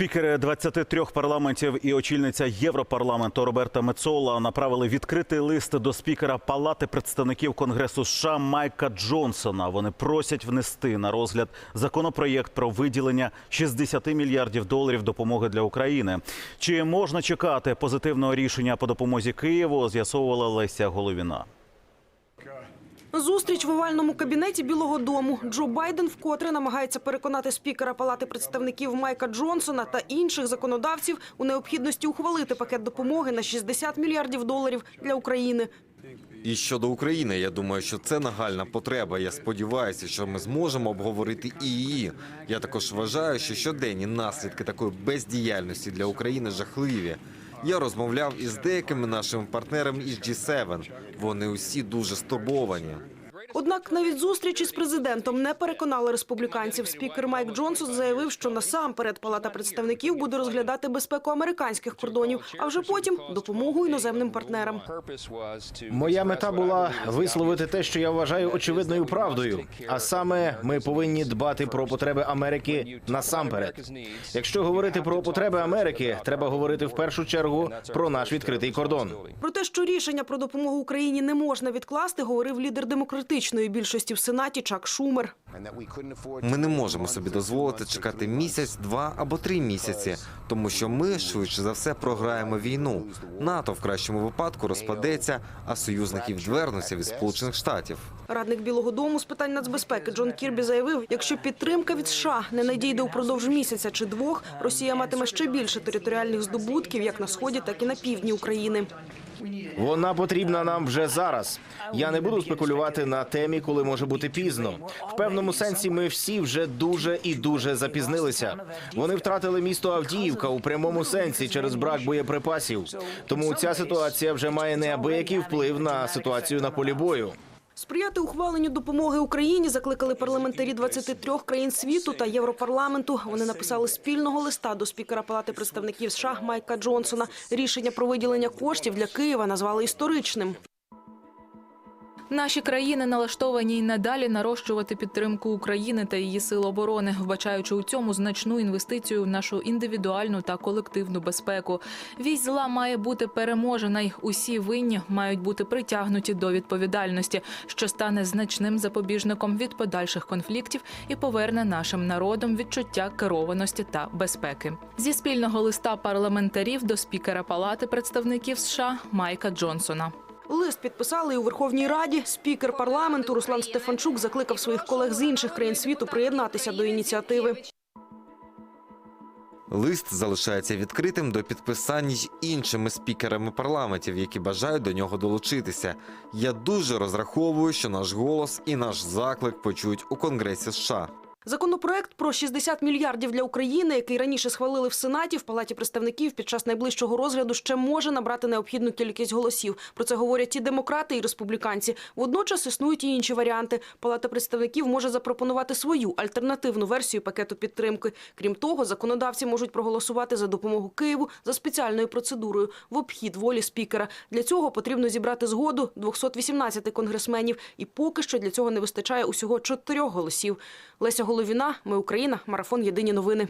Спікери 23 парламентів і очільниця Європарламенту Роберта Мецола направили відкритий лист до спікера Палати представників Конгресу США Майка Джонсона. Вони просять внести на розгляд законопроєкт про виділення 60 мільярдів доларів допомоги для України. Чи можна чекати позитивного рішення по допомозі Києву? З'ясовувала Леся Головіна. Зустріч в овальному кабінеті Білого Дому. Джо Байден вкотре намагається переконати спікера Палати представників Майка Джонсона та інших законодавців у необхідності ухвалити пакет допомоги на 60 мільярдів доларів для України. І щодо України, я думаю, що це нагальна потреба. Я сподіваюся, що ми зможемо обговорити і її. Я також вважаю, що щоденні наслідки такої бездіяльності для України жахливі. Я розмовляв із деякими нашими партнерами із G7. Вони усі дуже стурбовані. Однак навіть зустрічі з президентом не переконали республіканців. Спікер Майк Джонсон заявив, що насамперед Палата представників буде розглядати безпеку американських кордонів, а вже потім допомогу іноземним партнерам. Моя мета була висловити те, що я вважаю очевидною правдою. А саме, ми повинні дбати про потреби Америки насамперед. Якщо говорити про потреби Америки, треба говорити в першу чергу про наш відкритий кордон. Про те, що рішення про допомогу Україні не можна відкласти, говорив лідер демократичної більшості в Сенаті Чак Шумер. Ми не можемо собі дозволити чекати місяць, два або три місяці, тому що ми швидше за все програємо війну. НАТО в кращому випадку розпадеться, а союзники відвернуться від Сполучених Штатів. Радник Білого Дому з питань нацбезпеки Джон Кірбі заявив, якщо підтримка від США не надійде упродовж місяця чи двох, Росія матиме ще більше територіальних здобутків як на сході, так і на півдні України. Вона потрібна нам вже зараз. Я не буду спекулювати на темі, коли може бути пізно. В певному сенсі ми всі вже дуже і дуже запізнилися. Вони втратили місто Авдіївка у прямому сенсі через брак боєприпасів. Тому ця ситуація вже має неабиякий вплив на ситуацію на полі бою. Сприяти ухваленню допомоги Україні закликали парламентарі 23 країн світу та Європарламенту. Вони написали спільного листа до спікера Палати представників США Майка Джонсона. Рішення про виділення коштів для Києва назвали історичним. Наші країни налаштовані й надалі нарощувати підтримку України та її сил оборони, вбачаючи у цьому значну інвестицію в нашу індивідуальну та колективну безпеку. Вісь зла має бути переможена, й усі винні мають бути притягнуті до відповідальності, що стане значним запобіжником від подальших конфліктів і поверне нашим народам відчуття керованості та безпеки. Зі спільного листа парламентарів до спікера Палати представників США Майка Джонсона. Лист підписали і у Верховній Раді. Спікер парламенту Руслан Стефанчук закликав своїх колег з інших країн світу приєднатися до ініціативи. Лист залишається відкритим до підписання й іншими спікерами парламентів, які бажають до нього долучитися. Я дуже розраховую, що наш голос і наш заклик почують у Конгресі США. Законопроект про 60 мільярдів для України, який раніше схвалили в Сенаті, в Палаті представників під час найближчого розгляду ще може набрати необхідну кількість голосів. Про це говорять і демократи, і республіканці. Водночас існують і інші варіанти. Палата представників може запропонувати свою альтернативну версію пакету підтримки. Крім того, законодавці можуть проголосувати за допомогу Києву за спеціальною процедурою в обхід волі спікера. Для цього потрібно зібрати згоду 218 конгресменів. І поки що для цього не вистачає усього чотирьох голосів. Леся Головіна, ми Україна, марафон. Єдині новини.